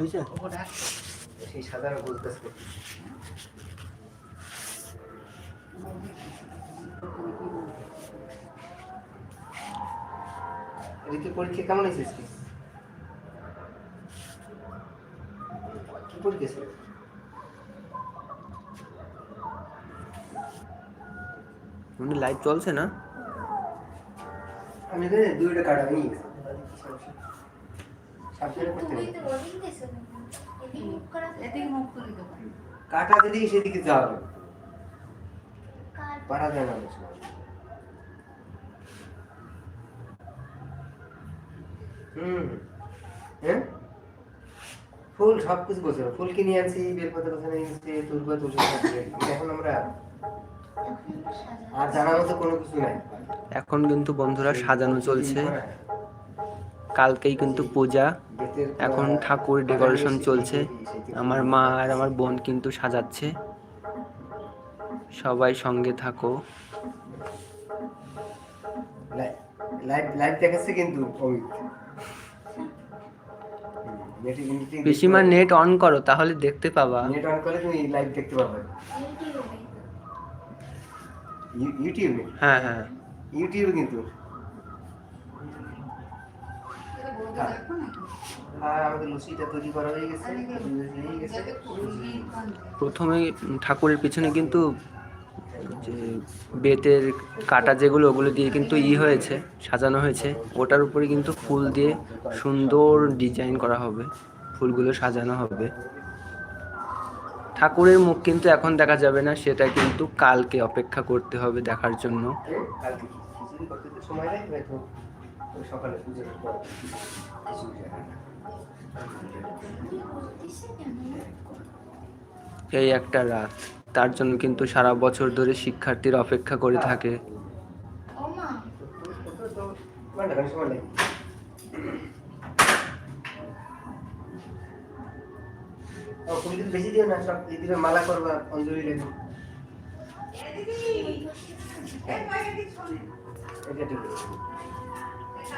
সেই পরীক্ষা কেমন হয়েছে কি পরীক্ষা ছিল? মানে লাইভ চলছে না? আমি দুইটা কাটা গেছে সাবধানে করতে তুমি হবে তো রোলিং দিছো না এদিকে মুখ করা এদিকে মুখ তুলি দেবো কাটা সেদিকে যাওয়া হবে। পারা যায় না হুম। হ্যাঁ? ফুল সব কিছু বলছিল ফুল কিনে আনছি বেলপাতা তুলবা এখন আমরা আর জানার মতো কোনো কিছু নাই। এখন কিন্তু বন্ধুরা সাজানো চলছে। কালকেই কিন্তু পূজা। এখন ঠাকুর ডেকোরেশন চলছে। আমার মা আর আমার বোন কিন্তু সাজাচ্ছে। সবাই সঙ্গে থাকো। লাইভ লাইভ দেখাচ্ছে কিন্তু পিসিমা নেট অন করো তাহলে দেখতে পাবা। নেট অন করলে তুমি লাইভ দেখতে পাবে। ইউটিউবে। ইউ- ইউটিউবে? হ্যাঁ হ্যাঁ। ইউটিউবে কিন্তু এটা বলতে দেখো নাকি আর আমাদের লুচিটা তৈরি করা হয়ে গেছে হয়ে গেছে যাতে খুবই প্রথমে ঠাকুরের পিছনে কিন্তু যে বেতের কাটা যেগুলো, ওগুলো দিয়ে কিন্তু ই হয়েছে, সাজানো হয়েছে। ওটার উপরে কিন্তু ফুল দিয়ে সুন্দর ডিজাইন করা হবে, ফুলগুলো সাজানো হবে। ঠাকুরের মুখ কিন্তু এখন দেখা যাবে না, সেটা কিন্তু কালকে অপেক্ষা করতে হবে দেখার জন্য। তো সকালে পুজোর পর এই একটা রাত। তার জন্য কিন্তু সারা বছর ধরে শিক্ষার্থীরা অপেক্ষা করে থাকে। বেশি দিও না সব এই মালা করবা অঞ্জলি লেগে এটা ঠিক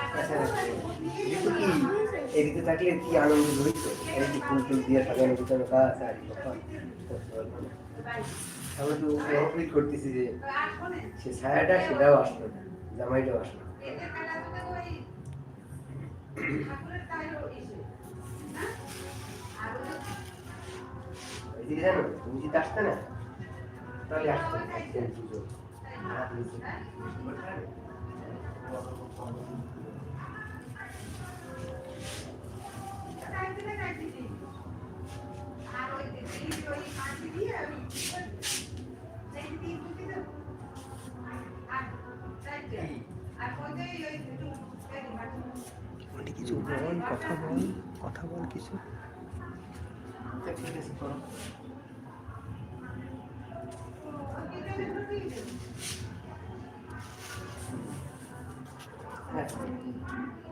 কি এদিকে থাকলে কি আনন্দ হইতো যে ফুল টুল দিয়ে সাজানো গোছানো কাজ আর আমি তো কমপ্লিট করতেছি যে সে ছায়াটা সেটাও আসলো না জামাইটাও আসলো। জানো তুমি যদি আসতে না তাহলে আসতে কিছু বল কথা বল কথা বল কিছু। তা ঠিক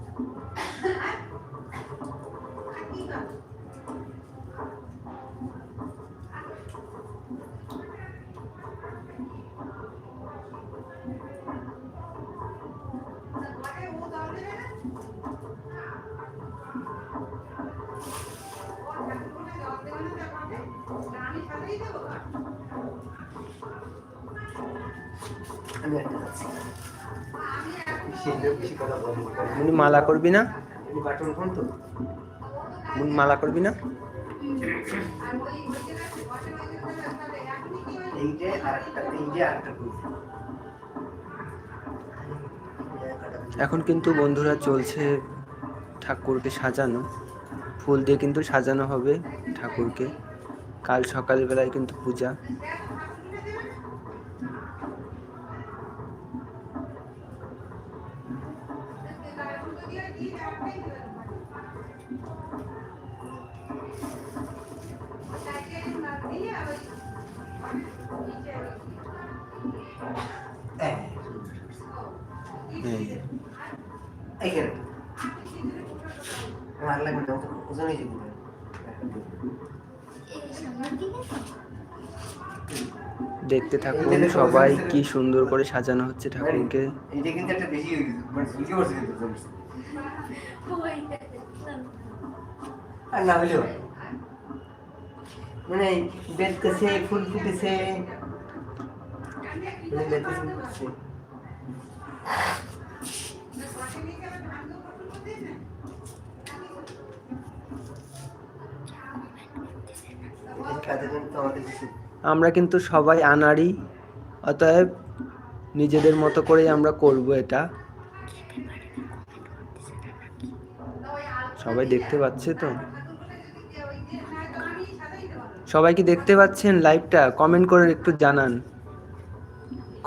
মালা করবি না? মালা করবি না? এখন কিন্তু বন্ধুরা চলছে ঠাকুরকে সাজানো। ফুল দিয়ে কিন্তু সাজানো হবে ঠাকুরকে। কাল সকালবেলায় কিন্তু পূজা Thank you. দেখতে থাকুন সবাই কি সুন্দর করে সাজানো হচ্ছে ঠাকুরকে। মানে ফুল ফুটেছে এদের কাজে কিন্তু আমাদের কিছু আমরা কিন্তু সবাই আনাড়ি, অতএব নিজেদের মতো করেই আমরা করব এটা। সবাই দেখতে পাচ্ছে তো? সবাই কি দেখতে পাচ্ছেন লাইভটা? কমেন্ট করে একটু জানান।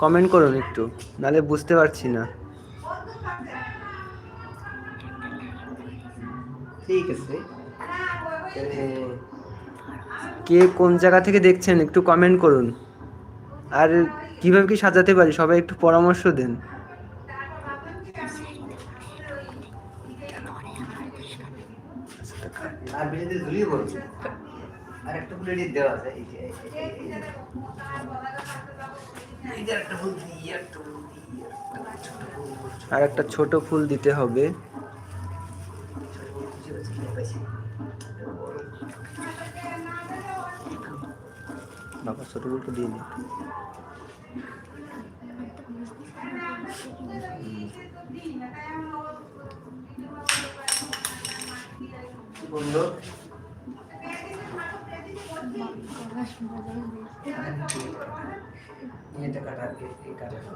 কমেন্ট করুন একটু, নালে বুঝতে পারছি না। ঠিক আছে। কে কোন জায়গা থেকে দেখছেন একটু কমেন্ট করুন আর কীভাবে কি সাজাতে পারি সবাই একটু পরামর্শ দেন আর একটা একটা ফুল দিতে আছে বাবা ছোট ফুলটা দিয়ে কি বলল এটা কাটা এই-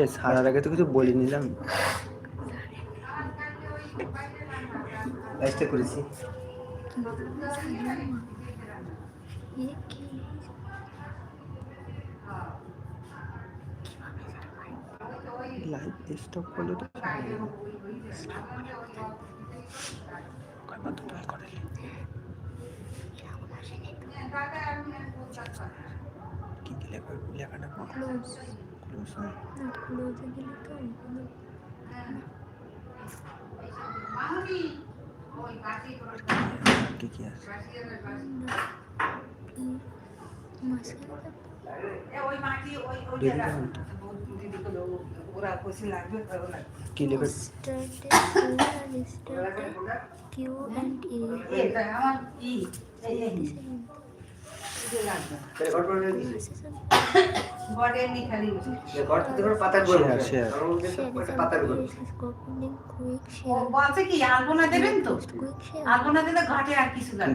এ সারার আগে তো কিছু বলি নিলাম। বাইশটা করেছি। লাইভ স্টপ করলে তো কি কি লেখা লেখাটা ক্লোজ ক্লোজ ক্লোজে গেলে কি কি আছে? ওই মাটি ওই ওই কি লিখে Q and E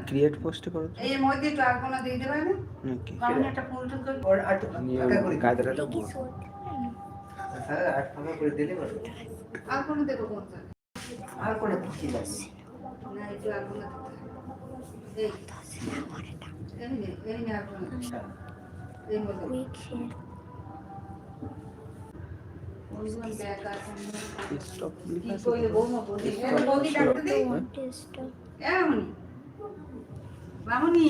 create post করো এর মধ্যে একটু আলপনা দিয়ে দেবেন নাকি একটা স্যার আট টাকা করে দিলে পারো আর কোনো দেবো কোনটা আর কোনো খুশি লাগছে না একটু আর কোনো এই এই না আর কোনো এই মতো স্টপ কি কইলে বৌমা বলি বৌদি ডাকতে দে। স্টপ এমনি মামুনি